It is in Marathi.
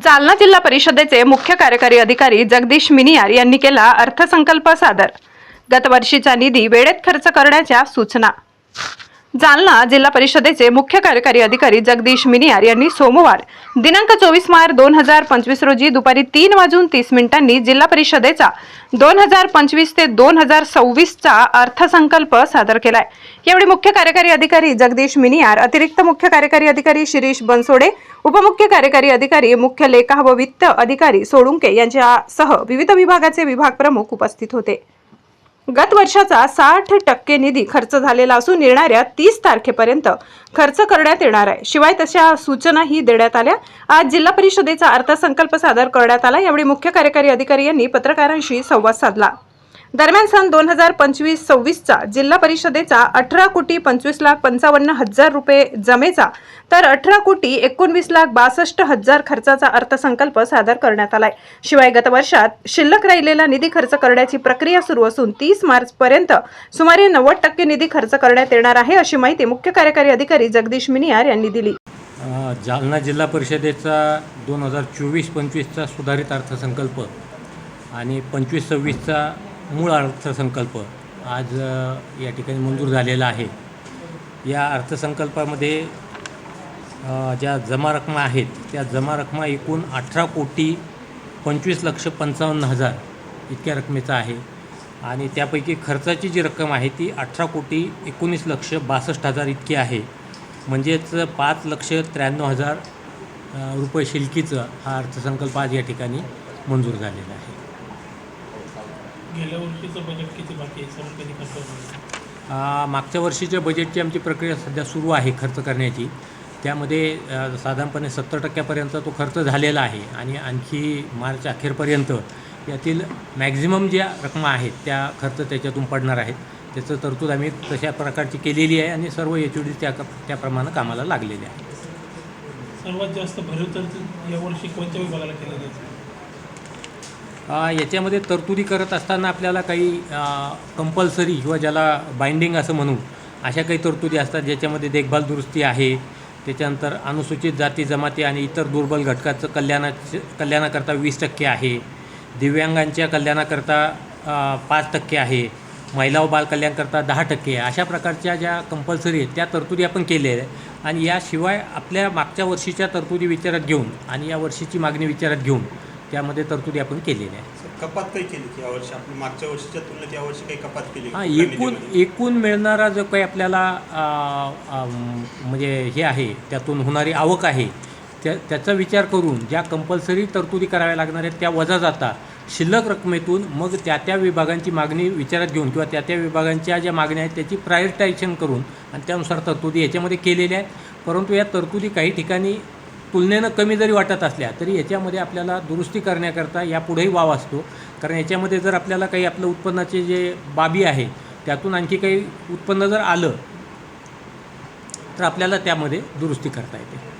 जालना जिल्हा परिषदेचे मुख्य कार्यकारी अधिकारी जगदीश मिनियार यांनी केला अर्थसंकल्प सादर. गतवर्षीचा निधी वेळेत खर्च करण्याच्या सूचना. जालना जिल्हा परिषदेचे मुख्य कार्यकारी अधिकारी जगदीश मिनियार यांनी सोमवार दिनांक चोवीस मार्च दोन हजार पंचवीस रोजी दुपारी तीन वाजून तीस मिनिटांनी जिल्हा परिषदेचा दोन हजार पंचवीस ते दोन हजार सव्वीसचा अर्थसंकल्प सादर केलाय. यावेळी मुख्य कार्यकारी अधिकारी जगदीश मिनियार अतिरिक्त मुख्य कार्यकारी अधिकारी शिरीष बनसोडे उपमुख्य कार्यकारी अधिकारी मुख्य लेखा व वित्त अधिकारी सोळुंके यांच्यासह विविध विभागाचे विभाग प्रमुख उपस्थित होते. गत वर्षाचा साठ टक्के निधी खर्च झालेला असून येणाऱ्या तीस तारखेपर्यंत खर्च करण्यात येणार आहे. शिवाय तशा सूचनाही देण्यात आल्या. आज जिल्हा परिषदेचा अर्थसंकल्प सादर करण्यात आला. यावेळी मुख्य कार्यकारी अधिकारी यांनी पत्रकारांशी संवाद साधला. दरम्यान सन दोन हजार पंचवीस सव्वीसचा जिल्हा परिषदेचा अठरा कोटी पंचवीस लाख पंचावन्न हजार रुपये जमेचा तर अठरा कोटी एकोणवीस लाख बासष्ट हजार खर्चाचा अर्थसंकल्प सादर करण्यात आलाय. शिवाय गत वर्षात शिल्लक राहिलेला निधी खर्च करण्याची प्रक्रिया सुरू असून तीस मार्च पर्यंत सुमारे नव्वद टक्के निधी खर्च करण्यात येणार आहे अशी माहिती मुख्य कार्यकारी अधिकारी जगदीश मिनियार यांनी दिली. जालना जिल्हा परिषदेचा दोन हजार चोवीस पंचवीसचा सुधारित अर्थसंकल्प आणि पंचवीस सव्वीसचा मूळ अर्थसंकल्प आज या ठिकाणी मंजूर झालेला आहे. या अर्थसंकल्पामध्ये ज्या जमा रकमा आहेत त्या जमा रकमा एकूण अठरा कोटी पंचवीस लक्ष पंचावन्न हजार इतक्या रकमेचा आहे. आणि त्यापैकी खर्चाची जी रक्कम आहे ती अठरा कोटी एकोणीस लक्ष बासष्ट हजार इतकी आहे. म्हणजेच पाच लक्ष त्र्याण्णव हजार रुपये शिल्कीचं हा अर्थसंकल्प आज या ठिकाणी मंजूर झालेला आहे. गेल्या वर्षीचं बजेट किती बाकी आहे? सर कधी खर्च होणार आ, मागच्या वर्षीच्या बजेटची आमची प्रक्रिया सध्या सुरू आहे खर्च करण्याची. त्यामध्ये साधारणपणे सत्तर टक्क्यापर्यंत तो खर्च झालेला आहे आणि आणखी मार्च अखेरपर्यंत यातील मॅक्झिमम ज्या रकमा आहेत त्या खर्च त्याच्यातून पडणार आहेत. त्याचं तरतूद आम्ही तशा प्रकारची केलेली आहे आणि सर्व एच डी त्या त्याप्रमाणे कामाला लागलेले आहे. सर्वात जास्त भरीव यावर्षी कोणत्या विभागाला केलं जायचं याच्यामध्ये तरतुदी करत असताना आपल्याला काही कंपल्सरी किंवा ज्याला बाइंडिंग असं म्हणू अशा काही तरतुदी असतात ज्याच्यामध्ये देखभाल दुरुस्ती आहे. त्याच्यानंतर अनुसूचित जाती जमाती आणि इतर दुर्बल घटकाचं कल्याणाचे कल्याणाकरता वीस टक्के आहे. दिव्यांगांच्या कल्याणाकरता पाच टक्के आहे. महिला व बालकल्याणकरता दहा टक्के आहे. अशा प्रकारच्या ज्या कंपल्सरी आहेत त्या तरतुदी आपण केल्या आहेत. आणि याशिवाय आपल्या मागच्या वर्षीच्या तरतुदी विचारात घेऊन आणि या वर्षीची मागणी विचारात घेऊन त्यामध्ये तरतुदी आपण केलेल्या आहेत. कपात काही केली की यावर्षी आपण मागच्या वर्षीच्या तुलनेत यावर्षी काही कपात केली हां एकूण? एकूण मिळणारा जो काही आपल्याला म्हणजे हे आहे त्यातून होणारी आवक आहे त्या त्याचा विचार करून ज्या कंपल्सरी तरतुदी कराव्या लागणार आहेत त्या वजा जाता शिल्लक रकमेतून मग त्या त्या विभागांची मागणी विचारात घेऊन किंवा त्या त्या विभागांच्या ज्या मागण्या आहेत त्याची प्रायोरिटायझेशन करून आणि त्यानुसार तरतुदी याच्यामध्ये केलेल्या आहेत. परंतु या तरतुदी काही ठिकाणी तुलनेनं कमी जरी वाटत असल्या तरी याच्यामध्ये आपल्याला दुरुस्ती करण्याकरता यापुढेही वाव असतो. कारण याच्यामध्ये जर आपल्याला काही आपलं उत्पन्नाचे जे बाबी आहे त्यातून आणखी काही उत्पन्न जर आलं तर आपल्याला त्यामध्ये दुरुस्ती करता येते.